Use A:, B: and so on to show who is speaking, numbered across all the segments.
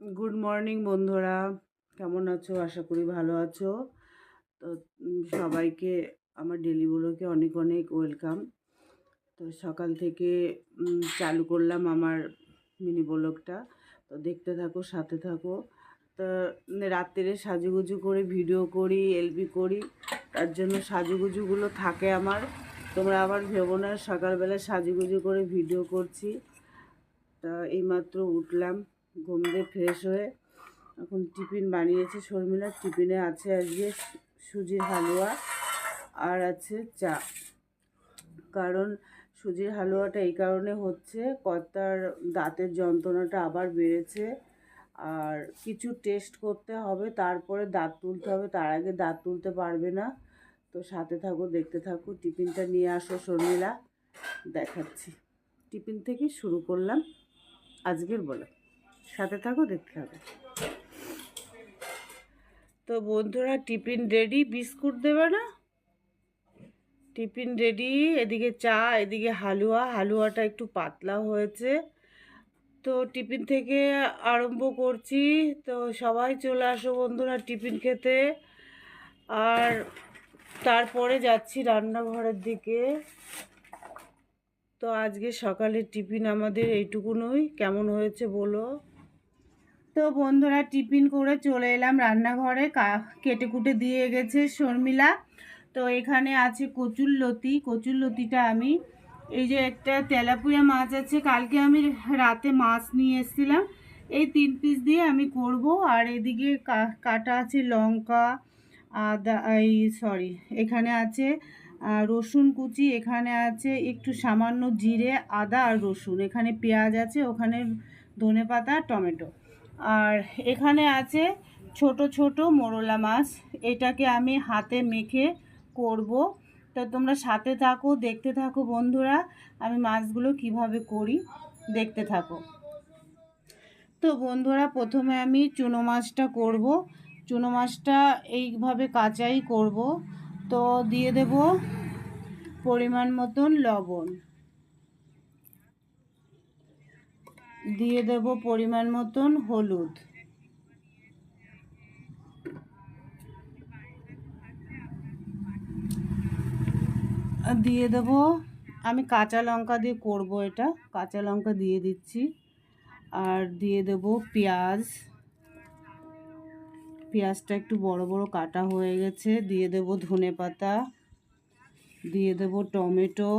A: Good morning বন্ধুরা। কেমন আছো? আশা করি ভালো আছো। তো সবাইকে, আমার ডেলি ব্লগে অনেক অনেক ওয়েলকাম তো, সকাল থেকে চালু করলাম আমার মিনি ব্লগটা তো, দেখতে থাকো, সাথে থাকো। তো, রাত্রে সাজুগুজু করে ভিডিও করি এলবি করি। তার জন্য সাজুগুজুগুলো থাকে আমার। তোমরা আবার ভেবো না, সকালবেলা সাজুগুজু করে ভিডিও করছি। তা, এইমাত্র উঠলাম। ঘুম দিয়ে ফ্রেশ হয়ে এখন টিফিন বানিয়েছে। শর্মিলার টিফিনে আছে আজকে সুজির হালুয়া আর আছে চা। কারণ সুজির হালুয়াটা এই কারণে হচ্ছে, কর্তার দাঁতের যন্ত্রণাটা আবার বেড়েছে আর কিছু টেস্ট করতে হবে, তারপরে দাঁত তুলতে হবে, তার আগে দাঁত তুলতে পারবে না। তো সাথে থাকো, দেখতে থাকো, টিফিনটা নিয়ে আসো শর্মিলা, দেখাচ্ছি। টিফিন থেকে শুরু করলাম আজকের বলো। সাথে থাকো, দেখতে হবে। তো বন্ধুরা, টিফিন রেডি বিস্কুট দেবে না? টিফিন রেডি এদিকে চা, এদিকে হালুয়া। হালুয়াটা একটু পাতলা হয়েছে। তো টিফিন থেকে আরম্ভ করছি। তো সবাই চলে আসো বন্ধুরা টিফিন খেতে। আর তারপরে যাচ্ছি রান্নাঘরের দিকে। তো আজকে সকালের টিফিন আমাদের এইটুকুনই কেমন হয়েছে বলো? তো বন্ধুরা টিফিন করে চলে এলাম রান্নাঘরে। কেটে কুটে দিয়ে গেছে শর্মিলা। তো এখানে আছে কচুর লতি। কচুর লতিটা আমি, এই যে একটা তেলাপুয়া মাছ আছে, কালকে আমি রাতে মাছ নিয়ে এসেছিলাম। এই তিন পিস দিয়ে আমি করব। আর এদিকে কাটা আছে লঙ্কা, আদা, এই সরি এখানে আছে রসুন কুচি, এখানে আছে একটু সামান্য জিরে, আদা আর রসুন। এখানে পেঁয়াজ আছে, ওখানে ধনে পাতা টমেটো। আর এখানে আছে ছোট ছোট মোরলা মাছ। এটাকে আমি হাতে মেখে করব। তো তোমরা সাথে থাকো, দেখতে থাকো বন্ধুরা, আমি মাছগুলো কীভাবে করি, দেখতে থাকো। তো বন্ধুরা, প্রথমে আমি চুনো মাছটা করব। চুনো মাছটা এইভাবে কাঁচাই করব। তো দিয়ে দেব পরিমাণ মতন লবণ। দিয়ে দেব পরিমাণ মতন হলুদ। দিয়ে দেব, আমি কাঁচা লঙ্কা দিয়ে করব এটা, কাঁচা লঙ্কা দিয়ে দিচ্ছি। আর দিয়ে দেব পেঁয়াজ। পেঁয়াজটা একটু বড় বড় কাটা হয়ে গেছে, দিয়ে দেব ধনে পাতা দিয়ে দেব টমেটো।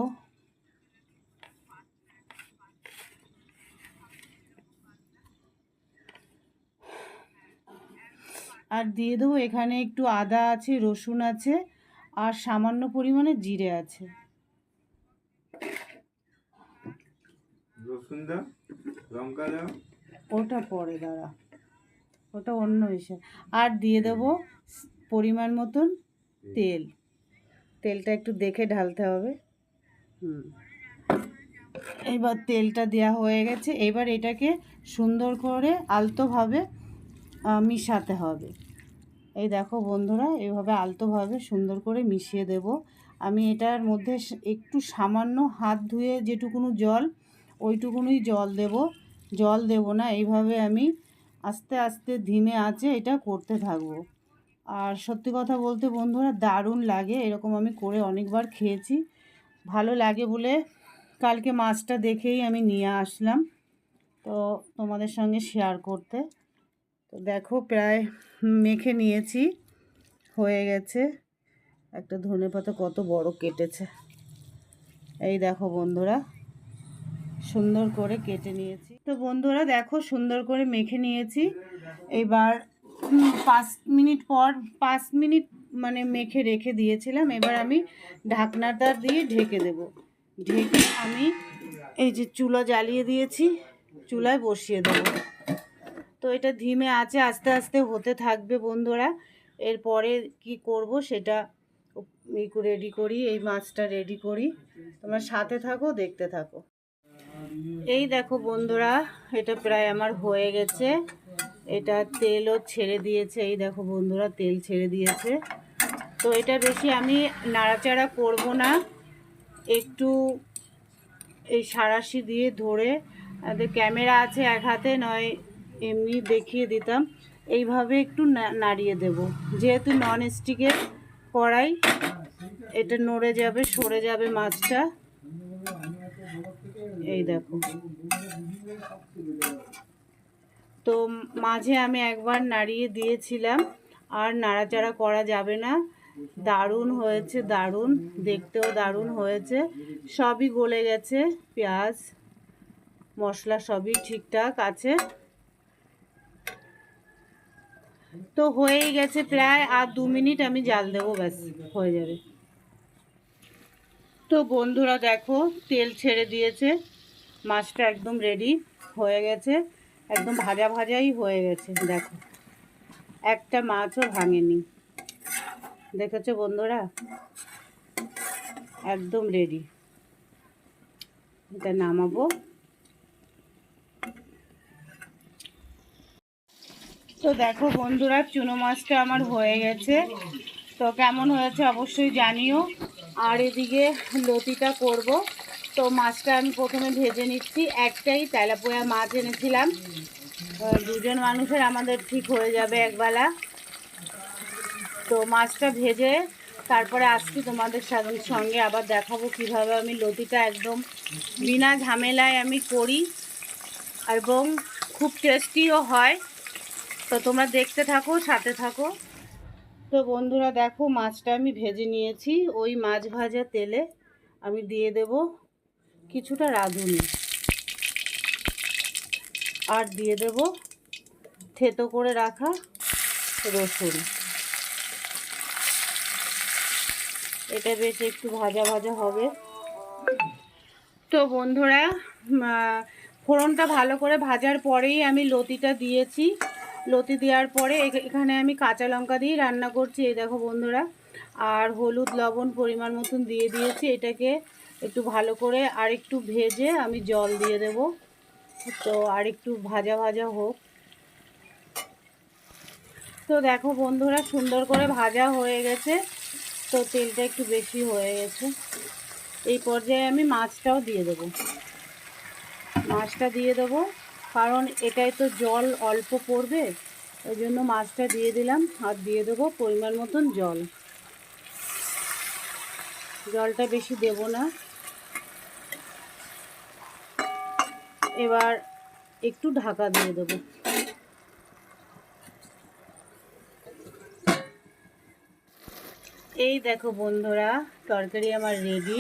A: আর দিয়ে দেবো এখানে একটু আদা আছে রসুন আছে আর সামান্য পরিমাণে জিরে আছে।
B: রসুন দাও লঙ্কা দাও।
A: ওটা পরে দাঁড়া ওটা অন্য এসে আর দিয়ে দেবো পরিমাণ মতন তেল। তেলটা একটু দেখে ঢালতে হবে। হুম। এবার তেলটা দেওয়া হয়ে গেছে। এবার এটাকে সুন্দর করে আলতোভাবে মিশাতে হবে। এই দেখো বন্ধুরা, এভাবে আলতোভাবে সুন্দর করে মিশিয়ে দেব। আমি এটার মধ্যে একটু সামান্য হাত ধুয়ে যেটুকুনো জল, ওইটুকুনই জল দেব। জল দেব না, এইভাবে আমি আস্তে আস্তে ধিমে আছে এটা করতে থাকব। আর সত্যি কথা বলতে বন্ধুরা, দারুণ লাগে। এরকম আমি করে অনেকবার খেয়েছি। ভালো লাগে বলে কালকে মাছটা দেখেই আমি নিয়ে আসলাম। তো তোমাদের সঙ্গে শেয়ার করতে। তো দেখো প্রায় মেখে নিয়েছি, হয়ে গেছে। একটা ধনে পাতা কত বড় কেটেছে। এই দেখো বন্ধুরা, সুন্দর করে কেটে নিয়েছি। তো বন্ধুরা দেখো, সুন্দর করে মেখে নিয়েছি। এবার পাঁচ মিনিট পর, পাঁচ মিনিট মানে মেখে রেখে দিয়েছিলাম। এবার আমি ঢাকনাটা দিয়ে ঢেকে দেব। ঢেকে আমি এই যে চুলা জ্বালিয়ে দিয়েছি, চুলায় বসিয়ে দেবো। তো এটা ধিমে আছে, আস্তে আস্তে হতে থাকবে বন্ধুরা। এরপরে কি করব সেটা রেডি করি এই মাছটা রেডি করি। তোমরা সাথে থাকো, দেখতে থাকো। এই দেখো বন্ধুরা, এটা প্রায় আমার হয়ে গেছে। এটা তেলও ছেড়ে দিয়েছে, এই দেখো বন্ধুরা, তেল ছেড়ে দিয়েছে। তো এটা বেশি আমি নাড়াচাড়া করব না। একটু এই সাঁড়াশি দিয়ে ধরে ক্যামেরা আছে এক হাতে, নয় এমনি দেখিয়ে দিতাম। এইভাবে একটু নাড়িয়ে দেব। যেহেতু নন স্টিকের কড়াই, এটা নড়ে যাবে, সরে যাবে মাছটা। এই দেখো। তো মাঝে আমি একবার নাড়িয়ে দিয়েছিলাম, আর নাড়াচাড়া করা যাবে না। দারুণ হয়েছে, দারুণ। দেখতেও দারুণ হয়েছে। সবই গলে গেছে, পেঁয়াজ, মশলা সবই ঠিকঠাক আছে। তো হয়েই গেছে প্রায় আর দু মিনিট আমি জাল দেবো, ব্যাস, হয়ে যাবে। তো বন্ধুরা দেখো, তেল ছেড়ে দিয়েছে, মাছটা একদম রেডি হয়ে গেছে, একদম ভাজা ভাজাই হয়ে গেছে, দেখো। একটা মাছও ভাঙেনি। দেখেছ বন্ধুরা? একদম রেডি এটা নামাবো। তো দেখো বন্ধুরা, চুনো মাছটা আমার হয়ে গেছে। তো কেমন হয়েছে অবশ্যই জানিও। আর এদিকে লতিটা করব। তো মাছটা আমি প্রথমে ভেজে নিচ্ছি। একটাই তেলাপোয়া মাছ এনেছিলাম। দুজন মানুষের আমাদের ঠিক হয়ে যাবে একবেলা। তো মাছটা ভেজে তারপরে আসছি তোমাদের সঙ্গে। আবার দেখাবো কীভাবে আমি লতিটা একদম বিনা ঝামেলায় আমি করি। এবং খুব টেস্টিও হয়। তো তোমরা দেখতে থাকো, সাথে থাকো। তো বন্ধুরা দেখো, মাছটা আমি ভেজে নিয়েছি। ওই মাছ ভাজা তেলে আমি দিয়ে দেব কিছুটা রাঁধুনি। আর দিয়ে দেব থেতো করে রাখা রসুন। এটা বেশ একটু ভাজা ভাজা হবে। তো বন্ধুরা ফোড়নটা ভালো করে ভাজার পরেই আমি লতিটা দিয়েছি। লতি দেওয়ার পরে এখ- এখানে আমি কাঁচা লঙ্কা দিয়ে রান্না করছি, এই দেখো বন্ধুরা। আর হলুদ লবণ পরিমাণ মতন দিয়ে দিয়েছি, এটাকে একটু ভালো করে আর একটু ভেজে আমি জল দিয়ে দেব। তো আর একটু ভাজা ভাজা হোক। তো দেখো বন্ধুরা, সুন্দর করে ভাজা হয়ে গেছে। তো তেলটা একটু বেশি হয়ে গেছে। এই পর্যায়ে আমি মাছটাও দিয়ে দেবো। মাছটা দিয়ে দেবো। কারণ এটাই তো জল অল্প পড়বে, ওই জন্য মাছটা দিয়ে দিলাম আর দিয়ে দেবো পরিমাণ মতন জল। জলটা বেশি দেব না। এবার একটু ঢাকা দিয়ে দেবো। এই দেখো বন্ধুরা, তরকারি আমার রেডি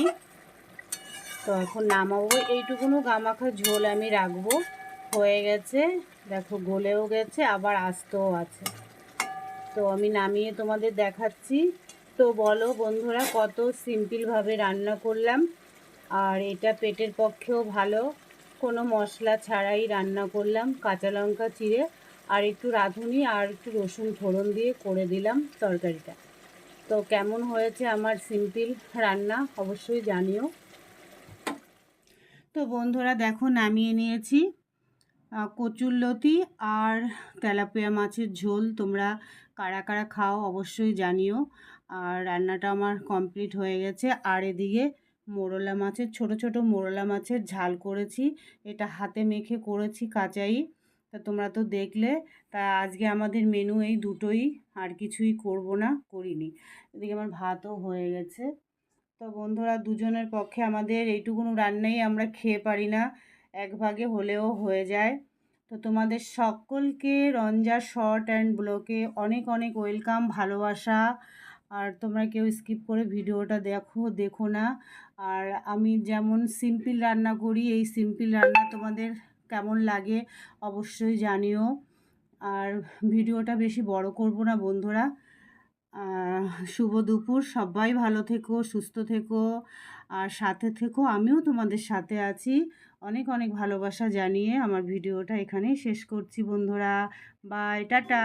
A: তো এখন নামাবো এইটুকুনো গামাখা ঝোল আমি রাখব। হয়ে গেছে। দেখো, গলেও গেছে, আবার আসতেও আছে। তো আমি নামিয়ে তোমাদের দেখাচ্ছি। তো বলো বন্ধুরা, কত সিম্পলভাবে রান্না করলাম। আর এটা পেটের পক্ষেও ভালো। কোনো মশলা ছাড়াই রান্না করলাম, কাঁচা লঙ্কা চিড়ে, আর একটু রাঁধুনি, আর একটু রসুন ফোড়ন দিয়ে করে দিলাম তরকারিটা। তো কেমন হয়েছে আমার সিম্পল রান্না, অবশ্যই জানিও। তো বন্ধুরা, দেখো, নামিয়ে নিয়েছি। কচুরলতি আর তেলাপিয়া মাছের ঝোল তোমরা কারা কারা খাও অবশ্যই জানিও। আর রান্নাটা আমার কমপ্লিট হয়ে গেছে। আর এদিকে মোরলা মাছের, ছোট ছোট মোরলা মাছের ঝাল করেছি। এটা হাতে মেখে করেছি কাঁচাই। তা তোমরা তো দেখলে, তা আজকে আমাদের মেনু এই দুটোই আর কিছুই করব না, করিনি। এদিকে আমার ভাতও হয়ে গেছে। তো বন্ধুরা, দুজনের পক্ষে আমাদের এইটুকুনো রান্নাই আমরা খেয়ে পারি না। এক ভাগে হলেও হয়ে যায়। তো তোমাদের সকলকে রঞ্জা শর্ট অ্যান্ড ব্লকে অনেক অনেক ওয়েলকাম ভালোবাসা। আর তোমরা কেউ স্কিপ করে ভিডিওটা দেখো দেখো না। আর আমি যেমন সিম্পল রান্না করি, এই সিম্পল রান্না তোমাদের কেমন লাগে অবশ্যই জানিও। আর ভিডিওটা বেশি বড় করব না বন্ধুরা। শুভ দুপুর। সবাই ভালো থেকো, সুস্থ থেকো। আর সাথে থেকো, আমিও তোমাদের সাথে আছি। অনেক অনেক ভালোবাসা জানিয়ে আমার ভিডিওটা এখানেই শেষ করছি বন্ধুরা। Bye tata.